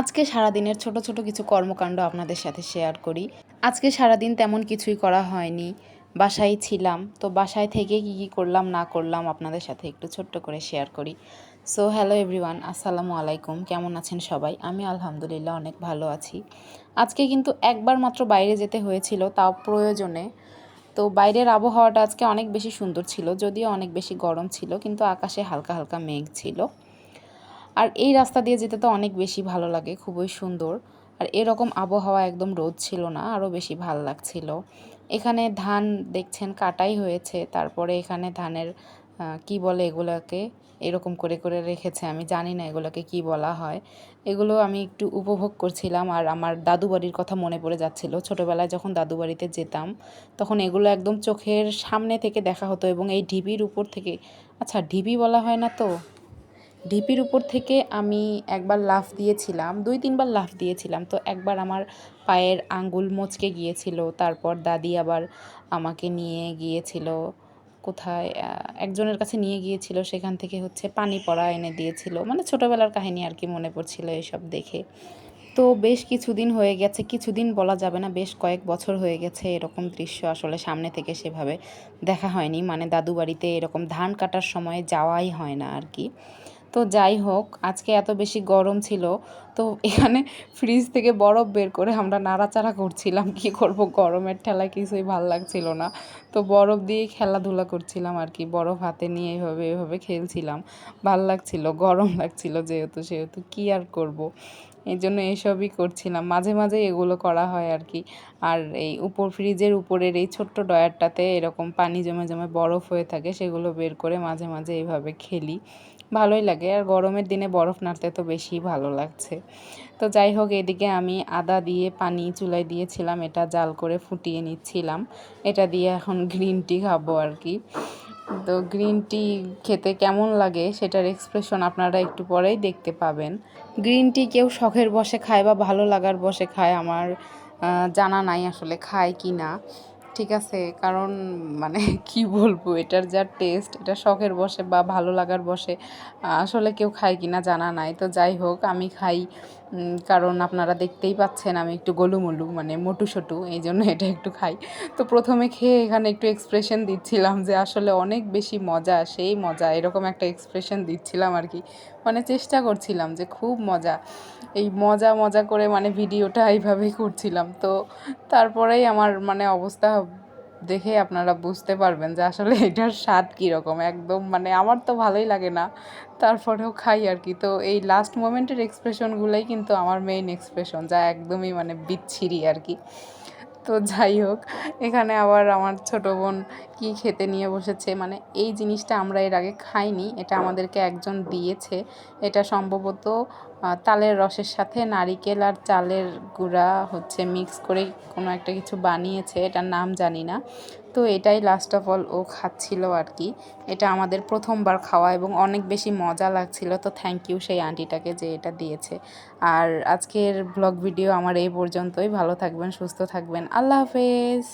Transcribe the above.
আজকে সারাদিনের ছোট ছোট কিছু কর্মকাণ্ড আপনাদের সাথে শেয়ার করি। আজকে সারাদিন তেমন কিছুই করা হয়নি। বাসায় ছিলাম, তো বাসায় থেকে কি কি করলাম, না করলাম আপনাদের সাথে একটু ছোট্ট করে শেয়ার করি। সো হ্যালো এভরিওয়ান আসসালামু আলাইকুম, কেমন আছেন সবাই? আমি আলহামদুলিল্লাহ অনেক ভালো আছি। আজকে কিন্তু একবার মাত্র বাইরে যেতে হয়েছিল, তাও প্রয়োজনে। তো বাইরের আবহাওয়াটা আজকে অনেক বেশি সুন্দর ছিল, যদিও অনেক বেশি গরম ছিল, কিন্তু আকাশে হালকা হালকা মেঘ ছিল। আর এই রাস্তা দিয়ে যেতে তো অনেক বেশি ভালো লাগে, খুবই সুন্দর। আর এরকম আবহাওয়া একদম রোদ ছিল না আরও বেশি ভালো লাগছিল। এখানে ধান দেখছেন কাটাই হয়েছে, তারপরে এখানে ধানের কি বলে এগুলোকে, এরকম করে করে রেখেছে, আমি জানি না এগুলোকে কি বলা হয়। এগুলো আমি একটু উপভোগ করছিলাম আর আমার দাদু বাড়ির কথা মনে পড়ে যাচ্ছিল। ছোটোবেলায় যখন দাদু বাড়িতে যেতাম, তখন এগুলো একদম চোখের সামনে থেকে দেখা হতো এবং এই ঢিবির উপর থেকে আচ্ছা ঢিবি বলা হয় না তো? ঢিপির উপর থেকে আমি একবার লাফ দিয়েছিলাম, দুই তিনবার লাফ দিয়েছিলাম। তো একবার আমার পায়ের আঙ্গুল মচকে গিয়েছিল, তারপর দাদি আবার আমাকে নিয়ে গিয়েছিল, কোথায় একজনের কাছে নিয়ে গিয়েছিল, সেখান থেকে হচ্ছে পানি পড়া এনে দিয়েছিল। মানে ছোটোবেলার কাহিনী আর কি মনে পড়ছিল এসব দেখে। তো বেশ কিছুদিন হয়ে গেছে, কিছুদিন বলা যাবে না, বেশ কয়েক বছর হয়ে গেছে এরকম দৃশ্য আসলে সামনে থেকে সেভাবে দেখা হয়নি। মানে দাদু বাড়িতে এরকম ধান কাটার সময় যাওয়াই হয় না আর কি। তো যাই হোক আজকে এত বেশি গরম ছিল তো এখানে ফ্রিজ থেকে বরফ বের করে আমরা নাড়াচাড়া করছিলাম, কি করব? গরমের ঠেলা কিছুই ভালো লাগছিল না। তো বরফ দিয়ে খেলাধুলা করছিলাম আর কি, বরফ হাতে নিয়ে এভাবে এভাবে খেলছিলাম। ভালো লাগছিল, গরম লাগছিল যেহেতু, সেহেতু কী আর করব। এই জন্য এইসবই করছিলাম। মাঝে মাঝে এগুলো করা হয় আর কি। আর এই উপর ফ্রিজের উপরের এই ছোট্ট ডয়ারটাতে এরকম পানি জমে জমে বরফ হয়ে থাকে, সেগুলো বের করে মাঝে মাঝে এইভাবে খেলি। ভালোই লাগে। আর গরমের দিনে বরফ নাড়তে তো বেশি ভালো লাগছে। তো যাই হোক, এদিকে আমি আদা দিয়ে পানি চুলায় দিয়েছিলাম, এটা জাল করে ফুটিয়ে নিচ্ছিলাম। এটা দিয়ে এখন গ্রিন টি খাব আর কি। তো গ্রিন টি খেতে কেমন লাগে সেটার এক্সপ্রেশন আপনারা একটু পরেই দেখতে পাবেন। গ্রিন টি কেউ শখের বসে খায় বা ভালো লাগার বসে খায়, আমার জানা নাই আসলে খায় কি না। ঠিক আছে, কারণ মানে কি বলব, এটার যা টেস্ট এটা শখের বসে বা ভালো লাগার বসে আসলে কেউ খায় কি না জানা নাই। তো যাই হোক, আমি খাই। কারণ আপনারা দেখতেই পাচ্ছেন আমি একটু গোলুমলু মানে মোটু সোটু এই জন্য এটা একটু খাই। তো প্রথমে খেয়ে এখানে একটু এক্সপ্রেশন দিচ্ছিলাম যে আসলে অনেক বেশি মজা, সেই মজা, এরকম একটা এক্সপ্রেশন দিচ্ছিলাম আর কি। মানে চেষ্টা করছিলাম যে খুব মজা। এই মজা মজা করে মানে ভিডিওটা এইভাবেই করছিলাম। তো তারপরেই আমার মানে অবস্থা দেখে আপনারা বুঝতে পারবেন যে আসলে এটার স্বাদ কীরকম। একদম মানে আমার তো ভালোই লাগে না, তারপরেও খাই আর কি। তো এই লাস্ট মোমেন্টের এক্সপ্রেশনগুলোই কিন্তু আমার মেইন এক্সপ্রেশন যা একদমই মানে বিচ্ছিরি আর কি। তো যাই হোক, এখানে আবার আমার ছোট বোন কি খেতে নিয়ে বসেছে মানে এই জিনিসটা আমরা এর আগে খাইনি, এটা আমাদেরকে একজন দিয়েছে। এটা সম্ভবত তালের রসের সাথে নারিকেল আর চালের গুঁড়া হচ্ছে মিক্স করে কোনো একটা কিছু বানিয়েছে, এটার নাম জানি না। তো এটাই লাস্ট অফ অল ও খাচ্ছিল আর কি। এটা আমাদের প্রথমবার খাওয়া এবং অনেক বেশি মজা লাগছিল, তো থ্যাংক ইউ সেই আন্টিটাকে যে এটা দিয়েছে। আর আজকের ব্লগ ভিডিও আমার এই পর্যন্তই, ভালো থাকবেন, সুস্থ থাকবেন, আল্লাহ হাফেজ!